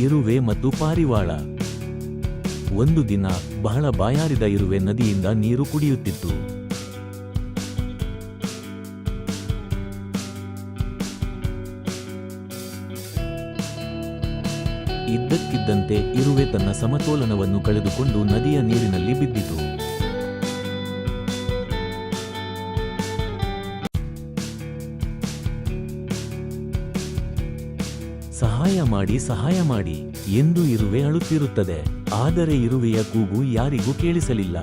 ಇರುವೆ ಮತ್ತು ಪಾರಿವಾಳ. ಒಂದು ದಿನ ಬಹಳ ಬಾಯಾರಿದ ಇರುವೆ ನದಿಯಿಂದ ನೀರು ಕುಡಿಯುತ್ತಿತ್ತು. ಇದ್ದಕ್ಕಿದ್ದಂತೆ ಇರುವೆ ತನ್ನ ಸಮತೋಲನವನ್ನು ಕಳೆದುಕೊಂಡು ನದಿಯ ನೀರಿನಲ್ಲಿ ಬಿದ್ದಿತು. ಸಹಾಯ ಮಾಡಿ ಸಹಾಯ ಮಾಡಿ ಎಂದು ಇರುವೆ ಅಳುತ್ತಿರುತ್ತದೆ. ಆದರೆ ಇರುವೆಯ ಕೂಗು ಯಾರಿಗೂ ಕೇಳಿಸಲಿಲ್ಲ.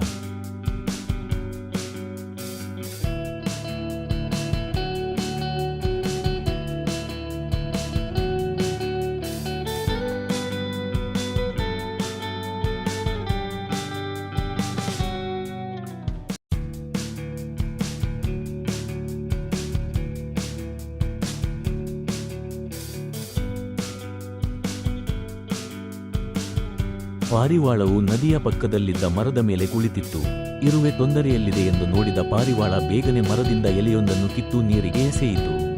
ಪಾರಿವಾಳವು ನದಿಯ ಪಕ್ಕದಲ್ಲಿದ್ದ ಮರದ ಮೇಲೆ ಕುಳಿತಿತ್ತು. ಇರುವೆ ತೊಂದರೆಯಲ್ಲಿದೆ ಎಂದು ನೋಡಿದ ಪಾರಿವಾಳ ಬೇಗನೆ ಮರದಿಂದ ಎಲೆಯೊಂದನ್ನು ಕಿತ್ತು ನೀರಿಗೆ ಎಸೆಯಿತು.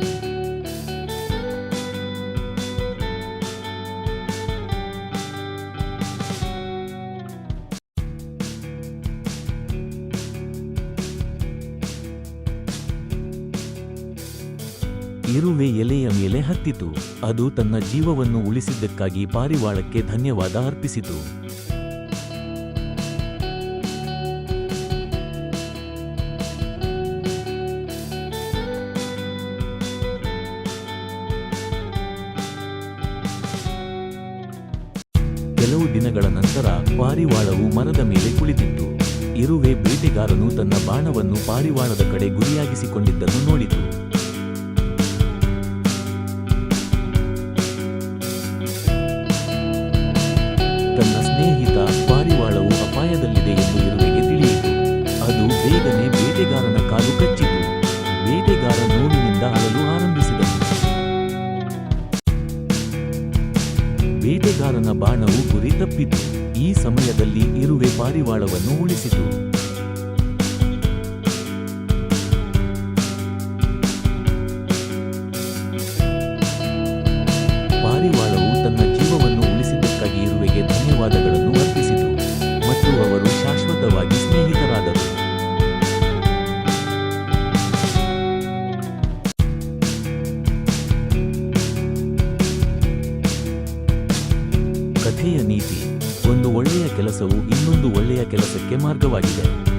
ಇರುವೆ ಎಲೆಯ ಮೇಲೆ ಹತ್ತಿತು. ಅದು ತನ್ನ ಜೀವವನ್ನು ಉಳಿಸಿದ್ದಕ್ಕಾಗಿ ಪಾರಿವಾಳಕ್ಕೆ ಧನ್ಯವಾದ ಅರ್ಪಿಸಿತು. ಕೆಲವು ದಿನಗಳ ನಂತರ ಪಾರಿವಾಳವು ಮರದ ಮೇಲೆ ಕುಳಿತಿತ್ತು. ಇರುವೆ ಬೇಟೆಗಾರನು ತನ್ನ ಬಾಣವನ್ನು ಪಾರಿವಾಳದ ಕಡೆ ಗುರಿಯಾಗಿಸಿಕೊಂಡಿದ್ದನ್ನು ನೋಡಿತು. ನೋವಿನಿಂದ ಅಳಲು ಆರಂಭಿಸಿದನು. ಬೇಟೆಗಾರನ ಬಾಣವು ಗುರಿ ತಪ್ಪಿತು. ಈ ಸಮಯದಲ್ಲಿ ಇರುವೆ ಪಾರಿವಾಳವನ್ನು ಉಳಿಸಿತು. ಕಥೆಯ ನೀತಿ ಒಂದು ಒಳ್ಳೆಯ ಕೆಲಸವು ಇನ್ನೊಂದು ಒಳ್ಳೆಯ ಕೆಲಸಕ್ಕೆ ಮಾರ್ಗವಾಗಿದೆ.